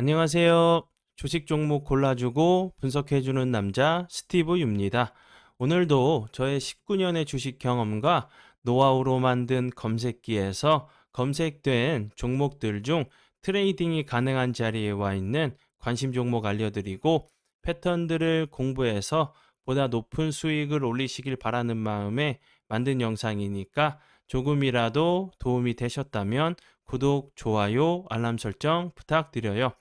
안녕하세요. 주식 종목 골라주고 분석해주는 남자 스티브 유입니다. 오늘도 저의 19년의 주식 경험과 노하우로 만든 검색기에서 검색된 종목들 중 트레이딩이 가능한 자리에 와 있는 관심 종목 알려드리고 패턴들을 공부해서 보다 높은 수익을 올리시길 바라는 마음에 만든 영상이니까 조금이라도 도움이 되셨다면 구독, 좋아요, 알람 설정 부탁드려요.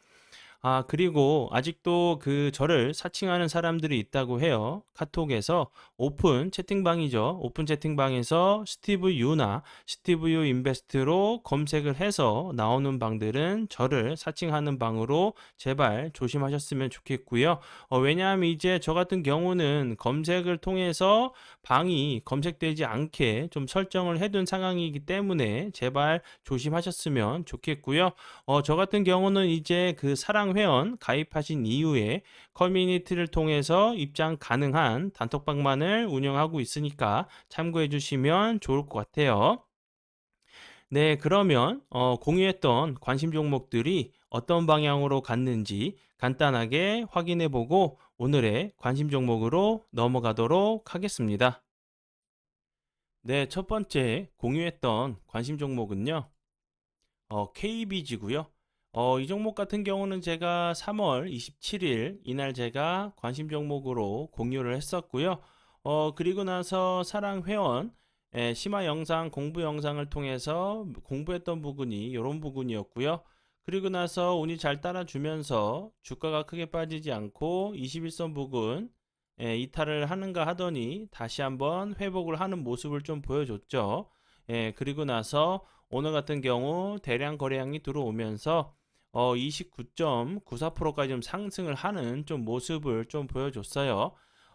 아, 그리고 아직도 그 저를 사칭하는 사람들이 있다고 해요. 카톡에서 오픈 채팅방이죠. 오픈 채팅방에서 스티브 유나 스티브 유 인베스트로 검색을 해서 나오는 방들은 저를 사칭하는 방으로 제발 조심하셨으면 좋겠고요. 어, 왜냐하면 이제 저 같은 경우는 검색을 통해서 방이 검색되지 않게 좀 설정을 해둔 상황이기 때문에 제발 조심하셨으면 좋겠고요. 어, 저 같은 경우는 이제 그 사랑 회원 가입하신 이후에 커뮤니티를 통해서 입장 가능한 단톡방만을 운영하고 있으니까 참고해 주시면 좋을 것 같아요. 네, 그러면 어, 공유했던 관심 종목들이 어떤 방향으로 갔는지 간단하게 확인해 보고 오늘의 관심 종목으로 넘어가도록 하겠습니다. 네, 첫 번째 공유했던 관심 종목은요. 어, KBG고요. 어, 이 종목 같은 경우는 제가 3월 27일 이날 제가 관심 종목으로 공유를 했었고요. 어, 그리고 나서 사랑 회원 예, 심화 영상 공부 영상을 통해서 공부했던 부분이 이런 부분이었고요. 그리고 나서 운이 잘 따라주면서 주가가 크게 빠지지 않고 21선 부근 예, 이탈을 하는가 하더니 다시 한번 회복을 하는 모습을 좀 보여줬죠. 예, 그리고 나서 오늘 같은 경우 대량 거래량이 들어오면서 어, 29.94%까지 좀 상승을 하는 좀 모습을 좀 보여줬어요.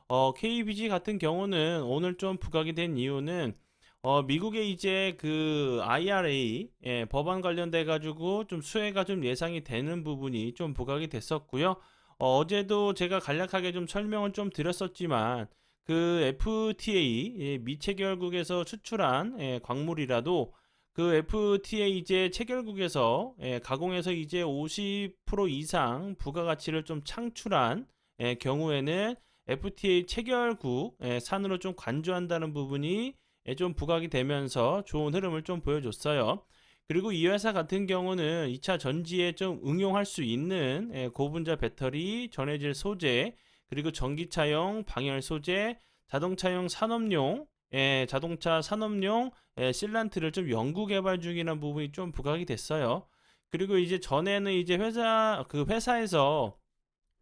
어, KBG 같은 경우는 오늘 좀 부각이 된 이유는 어, 미국의 이제 그 IRA 예, 법안 관련돼 가지고 좀 수혜가 좀 예상이 되는 부분이 좀 부각이 됐었고요. 어, 어제도 제가 간략하게 좀 설명을 좀 드렸었지만 그 FTA 예, 미체결국에서 수출한 예, 광물이라도 그 FTA 이제 체결국에서 예, 가공해서 이제 50% 이상 부가가치를 좀 창출한 예, 경우에는 FTA 체결국 예, 산으로 좀 관주한다는 부분이 예, 좀 부각이 되면서 좋은 흐름을 좀 보여줬어요. 그리고 이 회사 같은 경우는 2차 전지에 좀 응용할 수 있는 예, 고분자 배터리, 전해질 소재, 그리고 전기차용 방열 소재, 자동차용 산업용, 예, 자동차 산업용 예, 실란트를 좀 연구 개발 중이라는 부분이 좀 부각이 됐어요. 그리고 이제 전에는 이제 회사 그 회사에서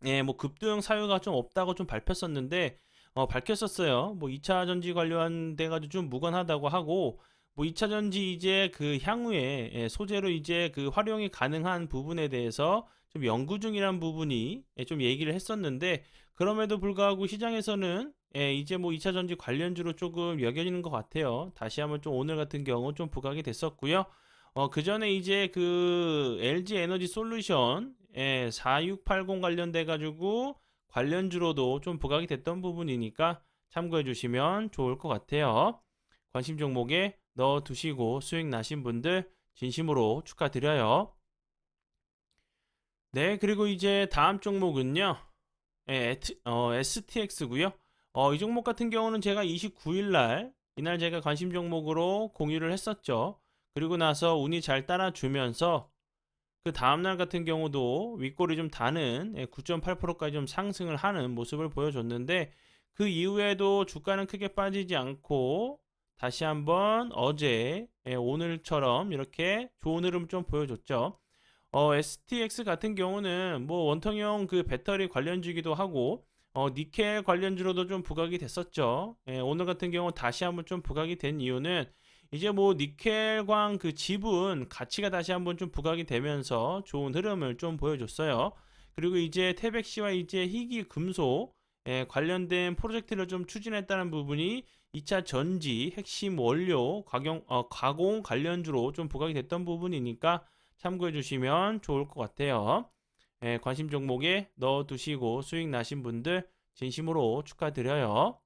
예, 뭐 급등 사유가 좀 없다고 좀 밝혔었는데 어, 밝혔었어요. 뭐 2차 전지 관련 돼 가지고 좀 무관하다고 하고 뭐 2차 전지 이제 그 향후에 예, 소재로 이제 그 활용이 가능한 부분에 대해서 좀 연구 중이란 부분이 예, 좀 얘기를 했었는데 그럼에도 불구하고 시장에서는 예, 이제 뭐 2차 전지 관련주로 조금 여겨지는 것 같아요. 다시 한번 좀 오늘 같은 경우 좀 부각이 됐었고요. 어, 그 전에 이제 그 LG 에너지 솔루션 예, 4680 관련돼 가지고 관련주로도 좀 부각이 됐던 부분이니까 참고해 주시면 좋을 것 같아요. 관심 종목에 넣어 두시고 수익 나신 분들 진심으로 축하드려요. 네, 그리고 이제 다음 종목은요. 예, 어, STX고요. 어, 이 종목 같은 경우는 제가 29일 날 이날 제가 관심 종목으로 공유를 했었죠. 그리고 나서 운이 잘 따라주면서 그 다음날 같은 경우도 윗골이 좀 다는 9.8%까지 좀 상승을 하는 모습을 보여줬는데 그 이후에도 주가는 크게 빠지지 않고 다시 한번 어제 예, 오늘처럼 이렇게 좋은 흐름 좀 보여줬죠. 어, STX 같은 경우는 뭐 원통형 그 배터리 관련주기도 하고 어, 니켈 관련주로도 좀 부각이 됐었죠. 예, 오늘 같은 경우 다시 한번 좀 부각이 된 이유는 이제 뭐 니켈광 그 지분 가치가 다시 한번 좀 부각이 되면서 좋은 흐름을 좀 보여줬어요. 그리고 이제 태백시와 이제 희귀 금속 예, 관련된 프로젝트를 좀 추진했다는 부분이 2차 전지 핵심 원료 가공, 어, 가공 관련주로 좀 부각이 됐던 부분이니까 참고해 주시면 좋을 것 같아요. 예, 관심 종목에 넣어 두시고 수익 나신 분들 진심으로 축하드려요.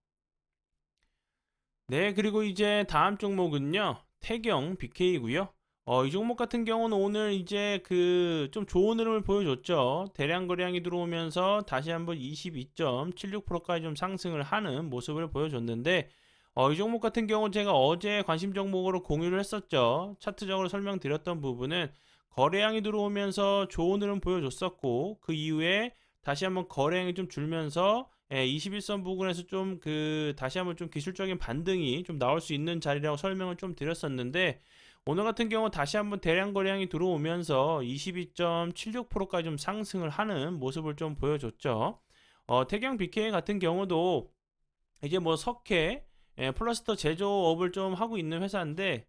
네, 그리고 이제 다음 종목은요. 태경 BK고요. 어, 이 종목 같은 경우는 오늘 이제 그 좀 좋은 흐름을 보여줬죠. 대량 거래량이 들어오면서 다시 한번 22.76%까지 좀 상승을 하는 모습을 보여줬는데 어, 이 종목 같은 경우 제가 어제 관심 종목으로 공유를 했었죠. 차트적으로 설명드렸던 부분은 거래량이 들어오면서 좋은 흐름 보여줬었고 그 이후에 다시 한번 거래량이 좀 줄면서 예, 21선 부근에서 좀 그 다시 한번 좀 기술적인 반등이 좀 나올 수 있는 자리라고 설명을 좀 드렸었는데 오늘 같은 경우 다시 한번 대량 거래량이 들어오면서 22.76%까지 좀 상승을 하는 모습을 좀 보여줬죠. 어, 태경 BK 같은 경우도 이제 뭐 석회 예, 플러스터 제조업을 좀 하고 있는 회사인데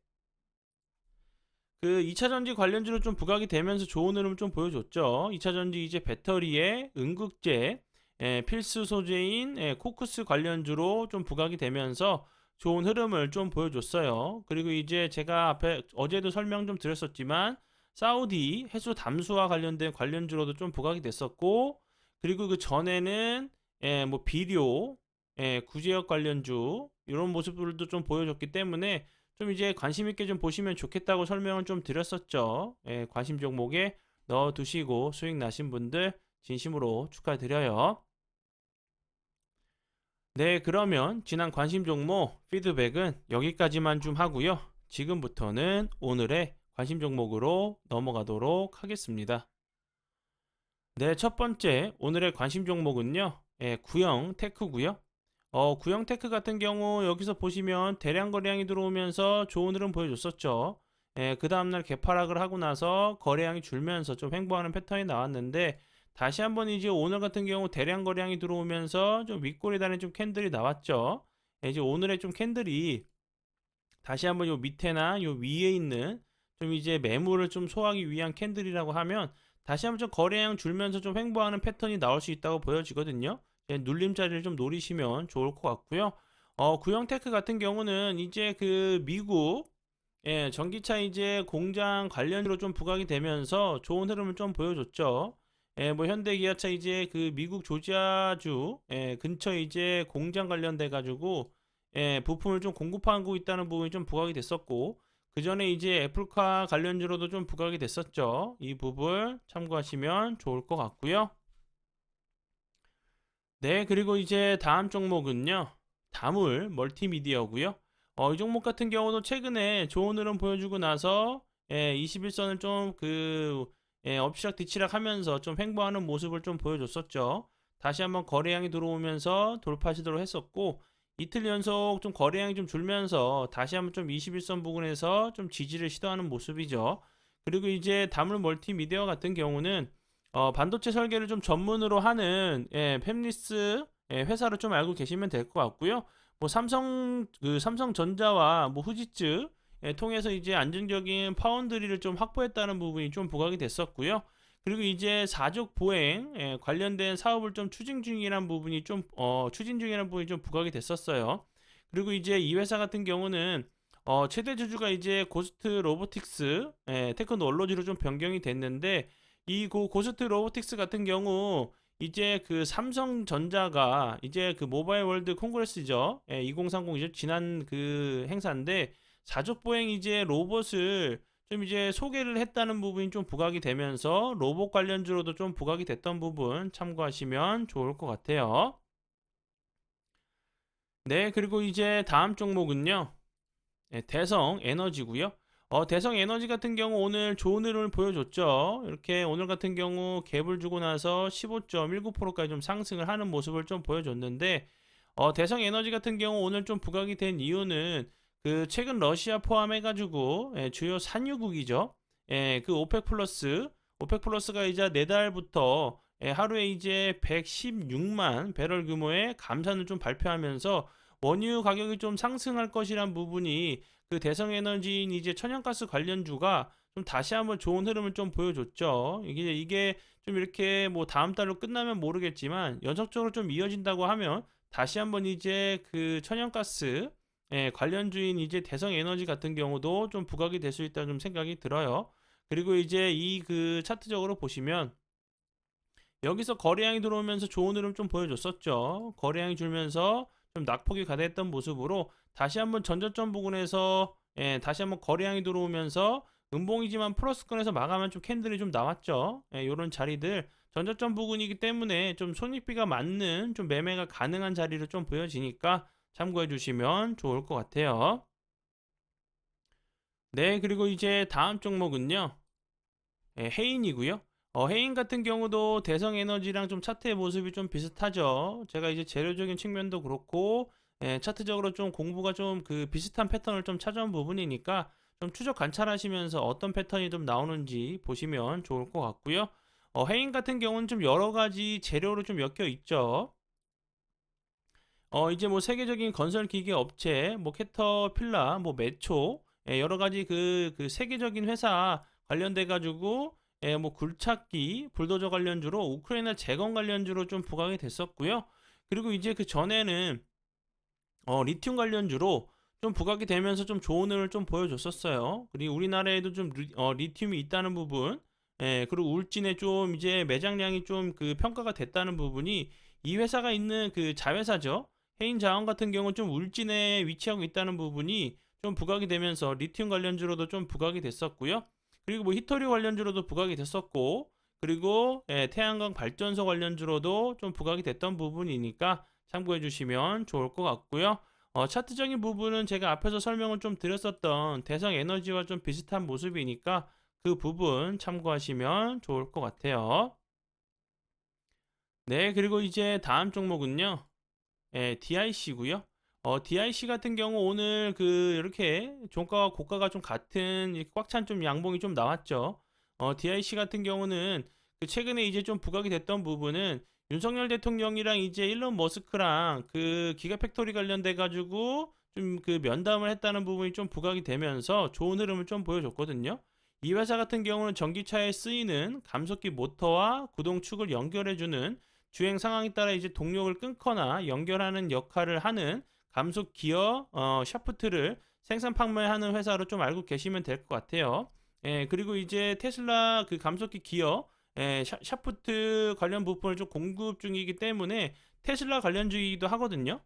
그 2차 전지 관련주로 좀 부각이 되면서 좋은 흐름 좀 보여줬죠. 2차 전지 이제 배터리에 응급제 예, 필수 소재인 예, 코크스 관련주로 좀 부각이 되면서 좋은 흐름을 좀 보여줬어요. 그리고 이제 제가 앞에 어제도 설명 좀 드렸었지만 사우디 해수 담수와 관련된 관련주로도 좀 부각이 됐었고 그리고 그 전에는 예, 뭐 비료, 예, 구제역 관련주 이런 모습들도 좀 보여줬기 때문에 좀 이제 관심 있게 좀 보시면 좋겠다고 설명을 좀 드렸었죠. 예, 관심 종목에 넣어 두시고 수익 나신 분들 진심으로 축하드려요. 네, 그러면 지난 관심 종목 피드백은 여기까지만 좀 하고요. 지금부터는 오늘의 관심 종목으로 넘어가도록 하겠습니다. 네, 첫 번째 오늘의 관심 종목은요. 예, 구형 테크고요. 어, 구형 테크 같은 경우 여기서 보시면 대량 거래량이 들어오면서 좋은 흐름 보여줬었죠. 예, 그 다음날 개파락을 하고 나서 거래량이 줄면서 좀 횡보하는 패턴이 나왔는데 다시 한번 이제 오늘 같은 경우 대량 거래량이 들어오면서 좀 윗골이 다는 좀 캔들이 나왔죠. 예, 이제 오늘의 좀 캔들이 다시 한번 요 밑에나 요 위에 있는 좀 이제 매물을 좀 소화하기 위한 캔들이라고 하면 다시 한번 좀 거래량 줄면서 좀 횡보하는 패턴이 나올 수 있다고 보여지거든요. 예, 눌림자리를 좀 노리시면 좋을 것 같고요. 어, 구형테크 같은 경우는 이제 그 미국 예, 전기차 이제 공장 관련으로 좀 부각이 되면서 좋은 흐름을 좀 보여줬죠. 예, 뭐 현대 기아차 이제 그 미국 조지아주 예, 근처에 이제 공장 관련돼 가지고 예, 부품을 좀 공급하고 있다는 부분이 좀 부각이 됐었고 그 전에 이제 애플카 관련주로도 좀 부각이 됐었죠. 이 부분 참고하시면 좋을 것 같고요. 네, 그리고 이제 다음 종목은요. 다물 멀티미디어고요. 어, 이 종목 같은 경우도 최근에 좋은 흐름 보여주고 나서 예, 21선을 좀그 예, 엎치락 뒤치락 하면서 좀 횡보하는 모습을 좀 보여줬었죠. 다시 한번 거래량이 들어오면서 돌파 시도를 했었고 이틀 연속 좀 거래량이 좀 줄면서 다시 한번 좀 21선 부근에서 좀 지지를 시도하는 모습이죠. 그리고 이제 다물 멀티미디어 같은 경우는 어, 반도체 설계를 좀 전문으로 하는 예, 팹리스 예, 회사를 좀 알고 계시면 될 것 같고요. 뭐 삼성 그 삼성전자와 뭐 후지츠 예, 통해서 이제 안정적인 파운드리를 좀 확보했다는 부분이 좀 부각이 됐었고요. 그리고 이제 사족 보행 예, 관련된 사업을 좀 추진 중이라는 부분이 좀 어, 추진 중이라는 부분이 좀 부각이 됐었어요. 그리고 이제 이 회사 같은 경우는 어, 최대 주주가 이제 고스트 로보틱스 예, 테크놀로지로 좀 변경이 됐는데 이 고, 고스트 로보틱스 같은 경우 이제 그 삼성전자가 이제 그 모바일 월드 콩그레스죠. 예, 2030 이제 지난 그 행사인데 사족 보행 이제 로봇을 좀 이제 소개를 했다는 부분이 좀 부각이 되면서 로봇 관련주로도 좀 부각이 됐던 부분 참고하시면 좋을 것 같아요. 네, 그리고 이제 다음 종목은요. 네, 대성 에너지고요. 어, 대성 에너지 같은 경우 오늘 좋은 흐름을 보여줬죠. 이렇게 오늘 같은 경우 갭을 주고 나서 15.19%까지 좀 상승을 하는 모습을 좀 보여줬는데 어, 대성 에너지 같은 경우 오늘 좀 부각이 된 이유는 그 최근 러시아 포함해가지고 예, 주요 산유국이죠. 예, 그 오펙 플러스 오펙 플러스가 이제 내달부터 예, 하루에 이제 116만 배럴 규모의 감산을 좀 발표하면서 원유 가격이 좀 상승할 것이란 부분이 그 대성에너지인 이제 천연가스 관련주가 좀 다시 한번 좋은 흐름을 좀 보여줬죠. 이게 이게 좀 이렇게 뭐 다음 달로 끝나면 모르겠지만 연속적으로 좀 이어진다고 하면 다시 한번 이제 그 천연가스 예, 관련주인 이제 대성 에너지 같은 경우도 좀 부각이 될 수 있다는 좀 생각이 들어요. 그리고 이제 이 그 차트적으로 보시면 여기서 거래량이 들어오면서 좋은 흐름 좀 보여줬었죠. 거래량이 줄면서 좀 낙폭이 가다했던 모습으로 다시 한번 전저점 부근에서 예, 다시 한번 거래량이 들어오면서 음봉이지만 플러스권에서 마감한 좀 캔들이 좀 나왔죠. 예, 요런 자리들 전저점 부근이기 때문에 좀 손익비가 맞는 좀 매매가 가능한 자리로 좀 보여지니까 참고해 주시면 좋을 것 같아요. 네, 그리고 이제 다음 종목은요. 예, 해인이고요. 어, 해인 같은 경우도 대성 에너지랑 좀 차트의 모습이 좀 비슷하죠. 제가 이제 재료적인 측면도 그렇고 예, 차트적으로 좀 공부가 좀 그 비슷한 패턴을 좀 찾아온 부분이니까 좀 추적 관찰하시면서 어떤 패턴이 좀 나오는지 보시면 좋을 것 같고요. 어, 해인 같은 경우는 좀 여러 가지 재료로 좀 엮여 있죠. 어, 이제 뭐 세계적인 건설 기계 업체, 뭐 캐터필라, 뭐 메초, 예, 여러 가지 그, 그 세계적인 회사 관련돼 가지고 예, 뭐 굴착기, 불도저 관련주로 우크라이나 재건 관련주로 좀 부각이 됐었고요. 그리고 이제 그 전에는 어, 리튬 관련주로 좀 부각이 되면서 좀 좋은 흐름을 좀 보여줬었어요. 그리고 우리나라에도 좀 리, 어, 리튬이 있다는 부분, 예, 그리고 울진에 좀 이제 매장량이 좀 그 평가가 됐다는 부분이 이 회사가 있는 그 자회사죠. 해인 자원 같은 경우는 좀 울진에 위치하고 있다는 부분이 좀 부각이 되면서 리튬 관련주로도 좀 부각이 됐었고요. 그리고 뭐 히토리 관련주로도 부각이 됐었고, 그리고 예, 태양광 발전소 관련주로도 좀 부각이 됐던 부분이니까 참고해 주시면 좋을 것 같고요. 어, 차트적인 부분은 제가 앞에서 설명을 좀 드렸었던 대성 에너지와 좀 비슷한 모습이니까 그 부분 참고하시면 좋을 것 같아요. 네, 그리고 이제 다음 종목은요. 예, DIC고요. 어, DIC 같은 경우 오늘 그 이렇게 종가와 고가가 좀 같은 꽉 찬 좀 양봉이 좀 나왔죠. 어, DIC 같은 경우는 그 최근에 이제 좀 부각이 됐던 부분은 윤석열 대통령이랑 이제 일론 머스크랑 그 기가 팩토리 관련돼 가지고 좀 그 면담을 했다는 부분이 좀 부각이 되면서 좋은 흐름을 좀 보여줬거든요. 이 회사 같은 경우는 전기차에 쓰이는 감속기 모터와 구동축을 연결해주는 주행 상황에 따라 이제 동력을 끊거나 연결하는 역할을 하는 감속 기어 어, 샤프트를 생산 판매하는 회사로 좀 알고 계시면 될 것 같아요. 예, 그리고 이제 테슬라 그 감속기 기어 예, 샤, 샤프트 관련 부품을 좀 공급 중이기 때문에 테슬라 관련주이기도 하거든요.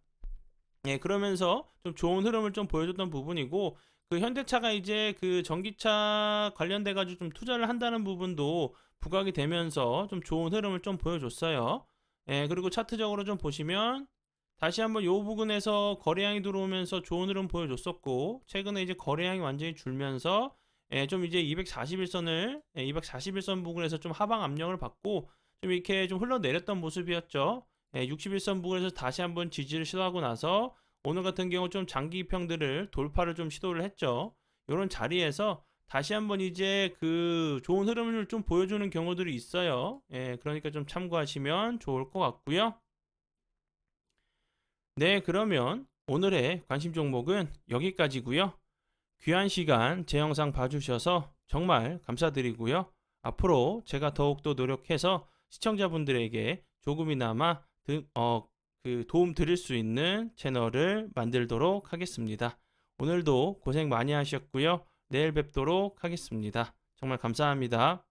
예, 그러면서 좀 좋은 흐름을 좀 보여줬던 부분이고 그 현대차가 이제 그 전기차 관련돼 가지고 좀 투자를 한다는 부분도 부각이 되면서 좀 좋은 흐름을 좀 보여줬어요. 예, 그리고 차트적으로 좀 보시면 다시 한번 요 부분에서 거래량이 들어오면서 좋은 흐름 보여줬었고 최근에 이제 거래량이 완전히 줄면서 예, 좀 이제 241선을 예, 241선 부근에서 좀 하방 압력을 받고 좀 이렇게 좀 흘러내렸던 모습이었죠. 예, 61선 부근에서 다시 한번 지지를 시도하고 나서 오늘 같은 경우 좀 장기 평들을 돌파를 좀 시도를 했죠. 이런 자리에서 다시 한번 이제 그 좋은 흐름을 좀 보여주는 경우들이 있어요. 예, 그러니까 좀 참고하시면 좋을 것 같고요. 네, 그러면 오늘의 관심 종목은 여기까지고요. 귀한 시간 제 영상 봐주셔서 정말 감사드리고요. 앞으로 제가 더욱더 노력해서 시청자분들에게 조금이나마 드, 어, 그 도움 드릴 수 있는 채널을 만들도록 하겠습니다. 오늘도 고생 많이 하셨고요. 내일 뵙도록 하겠습니다. 정말 감사합니다.